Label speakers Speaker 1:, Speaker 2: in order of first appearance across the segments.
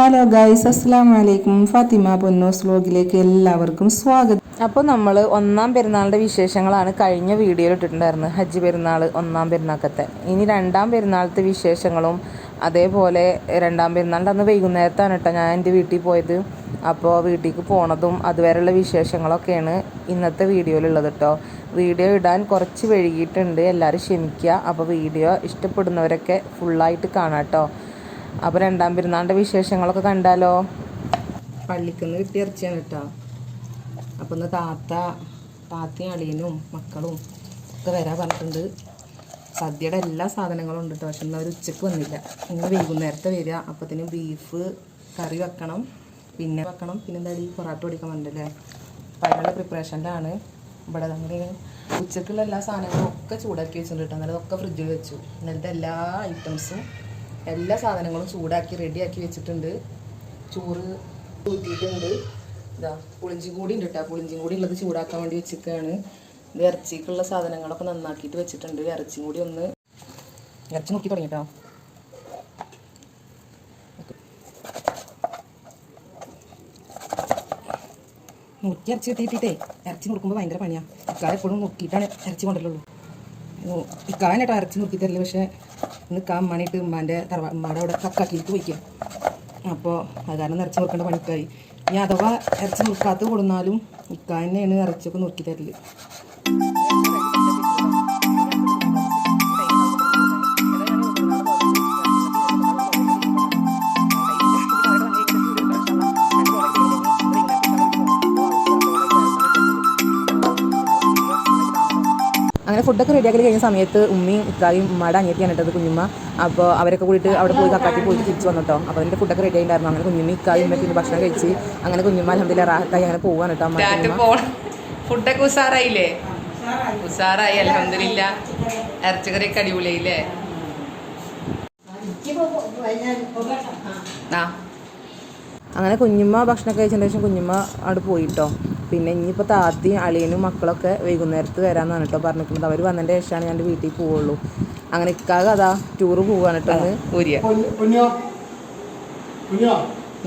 Speaker 1: Hello guys അസ്സാം വലൈക്കും ഫാത്തിമ പൊന്നോസ് വ്ലോഗിലേക്ക് എല്ലാവർക്കും സ്വാഗതം.
Speaker 2: അപ്പോൾ നമ്മൾ ഒന്നാം പെരുന്നാളിന്റെ വിശേഷങ്ങളാണ് കഴിഞ്ഞ വീഡിയോയിൽ ഇട്ടിട്ടുണ്ടായിരുന്നത്. ഹജ്ജ് പെരുന്നാൾ ഒന്നാം പെരുന്നാക്കത്തെ ഇനി രണ്ടാം പെരുന്നാളത്തെ വിശേഷങ്ങളും അതേപോലെ രണ്ടാം പെരുന്നാളിന്റെ അന്ന് വൈകുന്നേരത്താണ് കേട്ടോ ഞാൻ എന്റെ വീട്ടിൽ പോയത്. അപ്പോൾ വീട്ടിലേക്ക് പോണതും അതുവരെയുള്ള വിശേഷങ്ങളൊക്കെയാണ് ഇന്നത്തെ വീഡിയോയിലുള്ളത് കേട്ടോ. വീഡിയോ ഇടാൻ കുറച്ച് വൈകിയിട്ടുണ്ട്. എല്ലാവരും ക്ഷമിക്കുക. അപ്പോൾ വീഡിയോ ഇഷ്ടപ്പെടുന്നവരൊക്കെ ഫുള്ളായിട്ട് കാണാം കേട്ടോ. അപ്പോൾ രണ്ടാം പെരുന്നാളിന്റെ വിശേഷങ്ങളൊക്കെ കണ്ടാലോ? പള്ളിക്കുന്ന് കിട്ടിയ ഇറച്ചിയാണ് കേട്ടോ. അപ്പോൾ ഇന്ന് താത്ത താത്തയും അളിയനും മക്കളും ഒക്കെ വരാൻ പറഞ്ഞിട്ടുണ്ട്. സദ്യയുടെ എല്ലാ സാധനങ്ങളും ഉണ്ട് കേട്ടോ. പക്ഷെ ഇന്ന് അവർ ഉച്ചയ്ക്ക് വന്നില്ല. ഇന്ന് വൈകുന്നേരത്തെ വരിക. അപ്പത്തിന് ബീഫ് കറി വെക്കണം പിന്നെ വെക്കണം പിന്നെ എന്താ ഈ പൊറാട്ട പൊടിക്കാൻ പറഞ്ഞില്ലേ അപ്പം അതിനുള്ള ഇവിടെ അങ്ങനെ ഉച്ചക്കുള്ള എല്ലാ സാധനങ്ങളും ഒക്കെ ചൂടാക്കി വെച്ചിട്ടുണ്ട് കേട്ടോ. എന്നാലും അതൊക്കെ ഫ്രിഡ്ജിൽ വെച്ചു. എന്നിട്ട് എല്ലാ ഐറ്റംസും എല്ലാ സാധനങ്ങളും ചൂടാക്കി റെഡിയാക്കി വെച്ചിട്ടുണ്ട്. ചോറ് ഊറ്റിയിട്ടുണ്ട്. ഇതാ പുളിഞ്ചി കൂടി ഉണ്ട് കേട്ടോ പുളിഞ്ചും കൂടി ഉള്ളത് ചൂടാക്കാൻ വേണ്ടി വെച്ചിരിക്കുകയാണ്. ഇത് ഇറച്ചിക്കുള്ള സാധനങ്ങളൊക്കെ നന്നാക്കിയിട്ട് വെച്ചിട്ടുണ്ട്. ഇറച്ചിയും കൂടി ഒന്ന് ഇറച്ചി നോക്കി തുടങ്ങിട്ടോ. നുറുക്കി ഇറച്ചി കിട്ടിയിട്ടേ ഇറച്ചി മുറുക്കുമ്പോൾ ഭയങ്കര പണിയാണ് ഇക്കാളെ എപ്പോഴും നുറുക്കിയിട്ടാണ് ഇറച്ചി കൊണ്ടല്ലോ ഇക്കാളെ കേട്ടോ ഇറച്ചി മുറുക്കി തരില്ല പക്ഷേ നിൽക്കാൻ അമ്മാനായിട്ട് ഉമ്മാന്റെ തറവാ ഉമ്മാടെ അവിടെ കക്കാക്കിയിട്ട് വയ്ക്കും. അപ്പോൾ അത് കാരണം നിറച്ച് നോക്കേണ്ട പണിക്കായി. ഇനി അഥവാ ഇറച്ചി നോക്കാത്ത കൊടുന്നാലും ഇക്ക തന്നെയാണ് ഇറച്ചിയൊക്കെ നോക്കി തരൽ. ഫുഡൊക്കെ റെഡിയാക്കി കഴിഞ്ഞ സമയത്ത് ഉമ്മയും ഇക്കായും മട അനിയത്തിയാണ് ഇട്ടത് കുഞ്ഞുമ്മ. അപ്പോൾ അവരൊക്കെ കൂടിയിട്ട് അവിടെ പോയി കക്കാക്കി പോയിട്ട് തിരിച്ചു വന്നിട്ടോ. അപ്പോൾ അതിന്റെ ഫുഡൊക്കെ റെഡി ആയിട്ടുണ്ടായിരുന്നു. അങ്ങനെ കുഞ്ഞുമ്മ ഇക്കായും ഉമ്മയ്ക്ക് ഭക്ഷണം കഴിച്ച് അങ്ങനെ കുഞ്ഞുമ്മ അലഹമില്ല റാഹത്തായി അങ്ങനെ പോവാണ് കേട്ടോ അമ്മ
Speaker 3: ഫുഡൊക്കെ ഉസാറായില്ലേ? ഉസാറായി അലഹമില്ല ഇറച്ചിക്കറിയൊക്കെ അടിപൊളിയായില്ലേ? ആ.
Speaker 2: അങ്ങനെ കുഞ്ഞുമ്മ ഭക്ഷണം കഴിച്ചതിന് ശേഷം കുഞ്ഞുമ്മ അവിടെ പോയിട്ടോ പിന്നെ ഇനിയിപ്പോൾ താത്തയും അളിയനും മക്കളൊക്കെ വൈകുന്നേരത്ത് വരാമെന്നാണ് കേട്ടോ പറഞ്ഞിരിക്കുന്നത്. അവർ വന്നതിന്റെ ശേഷമാണ് ഞാൻ വീട്ടിൽ പോവുള്ളൂ. അങ്ങനെ ഇക്കാക അതാ ടൂറ് പോവാണ് കേട്ടോ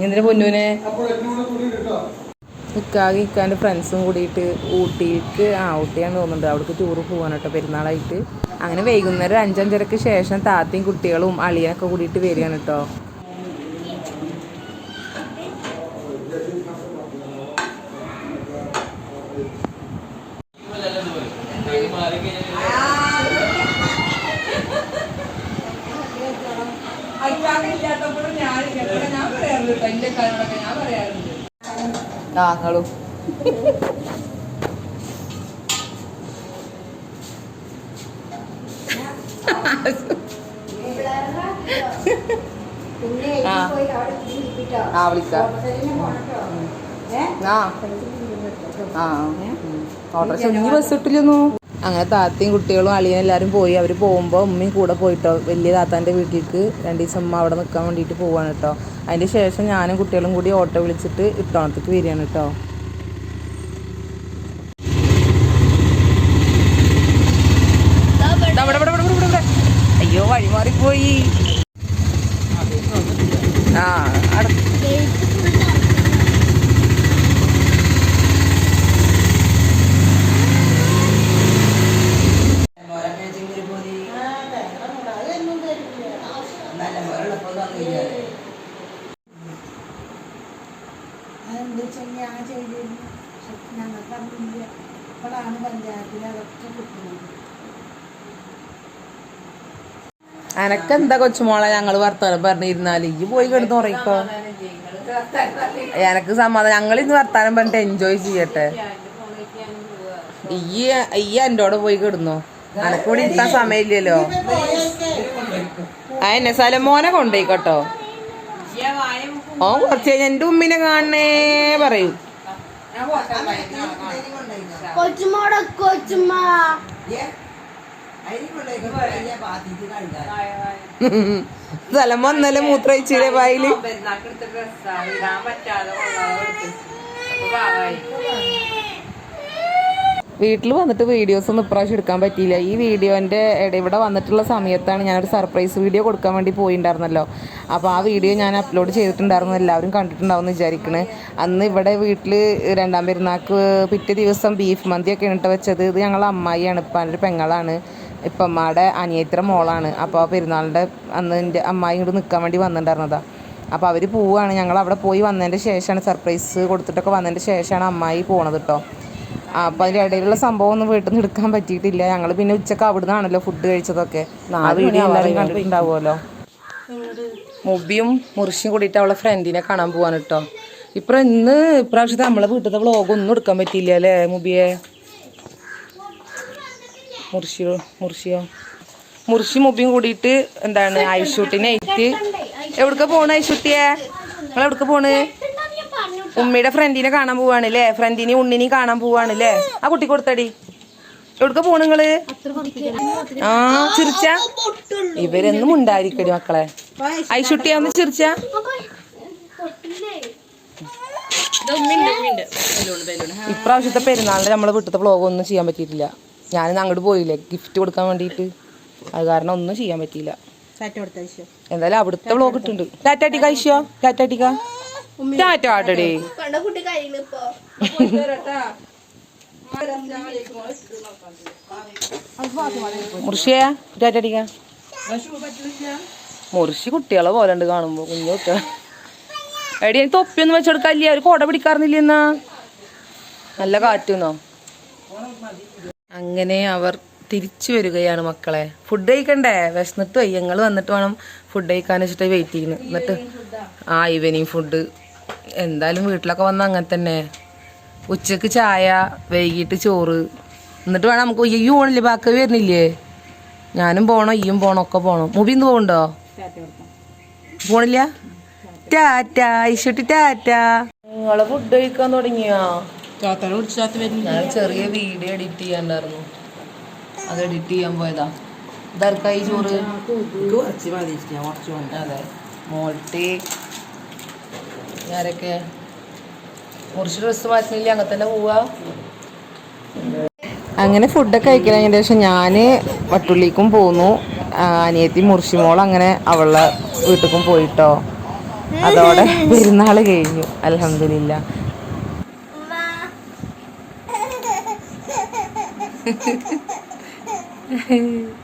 Speaker 3: എന്തിനാ പൊന്നൂനെ?
Speaker 2: ഇക്കാകെ ഇക്കാന്റെ ഫ്രണ്ട്സും കൂടിയിട്ട് ഊട്ടിക്ക് ആ ഊട്ടിയാണ് തോന്നുന്നുണ്ട്. അവിടേക്ക് ടൂറ് പോവാണ് കേട്ടോ പെരുന്നാളായിട്ട്. അങ്ങനെ വൈകുന്നേരം അഞ്ചഞ്ചരക്ക് ശേഷം താത്തയും കുട്ടികളും അളിയനൊക്കെ കൂടിയിട്ട് വരികയാണ് കേട്ടോ
Speaker 3: ആ നിങ്ങളും. ആ. ആ വിളിക്കാം. ആ. ആ. ഓട്ടോറിക്ഷ ഇനി ബസ്
Speaker 2: അങ്ങനെ താത്തയും കുട്ടികളും അളിയനും എല്ലാവരും പോയി. അവർ പോകുമ്പോൾ ഉമ്മയും കൂടെ പോയിട്ടോ. വലിയ താത്താന്റെ വീട്ടിലേക്ക് രണ്ട് ദിവസം ഉമ്മ അവിടെ നിൽക്കാൻ വേണ്ടിയിട്ട് പോവാണ് കേട്ടോ അതിന്റെ ശേഷം ഞാനും കുട്ടികളും കൂടി ഓട്ടോ വിളിച്ചിട്ട് ഇട്ടോണത്തേക്ക് വരികയാണ് കേട്ടോ.
Speaker 3: അയ്യോ വഴിമാറിപ്പോയി. ആ
Speaker 4: പഞ്ചായത്തിൽ അതൊക്കെ കിട്ടുന്നത്.
Speaker 3: എനക്കെന്താ കൊച്ചുമോളെ ഞങ്ങൾ വർത്തമാനം പറഞ്ഞിരുന്നാൽ? ഈ പോയി കിടന്ന് ഉറയിക്കോ എനക്ക് സമാധാനം. ഞങ്ങൾ ഇന്ന് വർത്താനം പറഞ്ഞിട്ട് എൻജോയ് ചെയ്യട്ടെ. ഈ ഈ എന്റെ പോയി കിടന്നു? എനക്ക് ഇവിടെ ഇരിക്കാൻ സമയമില്ലല്ലോ. ആ എന്നെ സലമോനെ കൊണ്ടുപോയിക്കോട്ടോ ഓൻ കുറച്ച് കഴിഞ്ഞ എന്റെ ഉമ്മിനെ കാണണേ പറയും.
Speaker 4: കൊച്ചുമോടെ കൊച്ചുമ്മ
Speaker 3: സ്ഥലം വന്നല്ലേ മൂത്രയിച്ചില്ലേ വായിൽ?
Speaker 2: വീട്ടിൽ വന്നിട്ട് വീഡിയോസ് ഒന്നും ഇപ്രാവശ്യം എടുക്കാൻ പറ്റിയില്ല. ഈ വീഡിയോന്റെ ഇവിടെ വന്നിട്ടുള്ള സമയത്താണ് ഞാനൊരു സർപ്രൈസ് വീഡിയോ കൊടുക്കാൻ വേണ്ടി പോയിണ്ടായിരുന്നല്ലോ. അപ്പോൾ ആ വീഡിയോ ഞാൻ അപ്ലോഡ് ചെയ്തിട്ടുണ്ടായിരുന്നു. എല്ലാവരും കണ്ടിട്ടുണ്ടാവും എന്ന് വിചാരിക്കണ്. അന്ന് ഇവിടെ വീട്ടിൽ രണ്ടാം പെരുന്നാൾക്ക് പിറ്റേ ദിവസം ബീഫ് മന്തിയൊക്കെ ഇട്ട് വെച്ചത് ഇത് ഞങ്ങൾ അമ്മായിയാണ് ഇപ്പം എന്റെ പെങ്ങളാണ്. ഇപ്പം അമ്മയുടെ അനിയത്തിര മോളാണ്. അപ്പോൾ ആ പെരുന്നാളിന്റെ അന്ന് എന്റെ അമ്മായി ഇങ്ങോട്ട് നിൽക്കാൻ വേണ്ടി വന്നിട്ടുണ്ടായിരുന്നതാണ് അപ്പോൾ അവർ പോവുകയാണ് ഞങ്ങൾ അവിടെ പോയി വന്നതിന്റെ ശേഷമാണ് സർപ്രൈസ് കൊടുത്തിട്ടൊക്കെ വന്നതിന്റെ ശേഷമാണ് അമ്മായി പോണത് കേട്ടോ അപ്പോൾ അതിന്റെ ഇടയിലുള്ള സംഭവം ഒന്നും വീട്ടിൽ നിന്ന് എടുക്കാൻ പറ്റിയിട്ടില്ല. ഞങ്ങൾ പിന്നെ ഉച്ചയ്ക്ക് അവിടെ നിന്നാണല്ലോ ഫുഡ് കഴിച്ചതൊക്കെ. ആ വീഡിയോ എല്ലാവരും കണ്ടിട്ടുണ്ടാവുമല്ലോ. മുബിയും മുറിശിയും കൂടിയിട്ട് അവളെ ഫ്രണ്ടിനെ കാണാൻ പോവാണ് കേട്ടോ ഇപ്പം ഇന്ന് ഇപ്രാവശ്യത്തെ നമ്മളെ വീട്ടിലത്തെ വ്ളോഗ് ഒന്നും എടുക്കാൻ പറ്റിയില്ല അല്ലേ മുബിയെ? മുർഷിയോ മുർഷിയോ? മുർഷി മുബിയും കൂടിയിട്ട് എന്താണ് ഐഷൂട്ടിനെ ആയിട്ട് എവിടക്ക പോണ ഐഷൂട്ടിയെ? നിങ്ങൾ എവിടക്ക പോണ്? ഉമ്മയുടെ ഫ്രണ്ടിനെ കാണാൻ പോവാണ് അല്ലേ ഫ്രണ്ടിനെ ഉണ്ണിനെ കാണാൻ പോവാണ് അല്ലേ ആ കുട്ടി കൊടുത്തടി. എവിടുക്ക പോണിങ്ങൾ ആ ചിരിച്ച? ഇവരൊന്നും ഉണ്ടായിരിക്കടി മക്കളെ. ഐശുട്ടിയാ ഒന്ന് ചിരിച്ച? ഇപ്രാവശ്യത്തെ പെരുന്നാളിന് നമ്മളെ വീട്ടിലത്തെ വ്ളോഗ് ഒന്നും ചെയ്യാൻ പറ്റിയിട്ടില്ല. ഞാനിന്ന് അങ്ങോട്ട് പോയില്ലേ? ഗിഫ്റ്റ് കൊടുക്കാൻ വേണ്ടിയിട്ട് അത് കാരണം ഒന്നും ചെയ്യാൻ പറ്റിയില്ല. എന്തായാലും അവിടുത്തെ ബ്ലോഗ് ഇട്ടുണ്ട് ടാറ്റാട്ടിക്ക ഐശോ. ടാറ്റാട്ടിക്ക ടാറ്റ ആട്ടടി. മുർഷിയ മുർഷി കുട്ടികളെ പോലെ ഉണ്ട് കാണുമ്പോ കുഞ്ഞു കുട്ടികളെ. എടി എനിക്ക് തൊപ്പിയൊന്നും വെച്ചെടുക്കാല്ലേ ഒരു കൊട പിടിക്കാറുന്നില്ല എന്നാ നല്ല കാറ്റുന്നോ? അങ്ങനെ അവർ തിരിച്ചു വരികയാണ് മക്കളെ. ഫുഡ് കഴിക്കണ്ടേ? വിശന്നിട്ട് ഞങ്ങൾ വന്നിട്ട് വേണം ഫുഡ് കഴിക്കാൻ വെച്ചിട്ട് വെയിറ്റ് ചെയ്യുന്നു എന്നിട്ട് ആ ഈവനിങ് ഫുഡ് എന്തായാലും വീട്ടിലൊക്കെ വന്ന അങ്ങനെ തന്നെ. ഉച്ചയ്ക്ക് ചായ വൈകിട്ട് ചോറ്. എന്നിട്ട് വേണം നമുക്ക് ഈ പോണില്ലേ ബാക്കി വരുന്നില്ലേ? ഞാനും പോണം ഈയും പോണം ഒക്കെ പോണം. മുബി ഇന്ന് പോകണ്ടോ പോണില്ല? ടാറ്റ ഐശ്വട്ടി ടാറ്റ. നിങ്ങളെ ഫുഡ് കഴിക്കാൻ തുടങ്ങിയോ? ഞാൻ ചെറിയ വീഡിയോ എഡിറ്റ് ചെയ്യാണ്ടായിരുന്നു. അത് എഡിറ്റ് ചെയ്യാൻ പോയതാ. ഇതാർക്കായി ചോറ്? അതെ. മോൾട്ടി ആരൊക്കെ? മുറിച്ച് ഡ്രസ്സ് മാറ്റുന്നില്ല അങ്ങനെ തന്നെ പോവാ. അങ്ങനെ ഫുഡൊക്കെ കഴിക്കണതിന് ശേഷം ഞാൻ വട്ടുള്ളിക്കും പോന്നു. അനിയത്തി മുർഷിമോൾ അങ്ങനെ അവളെ വീട്ടിലേക്കും പോയിട്ടോ. അതോടെ പെരുന്നാൾ കഴിഞ്ഞു. അലഹമില്ല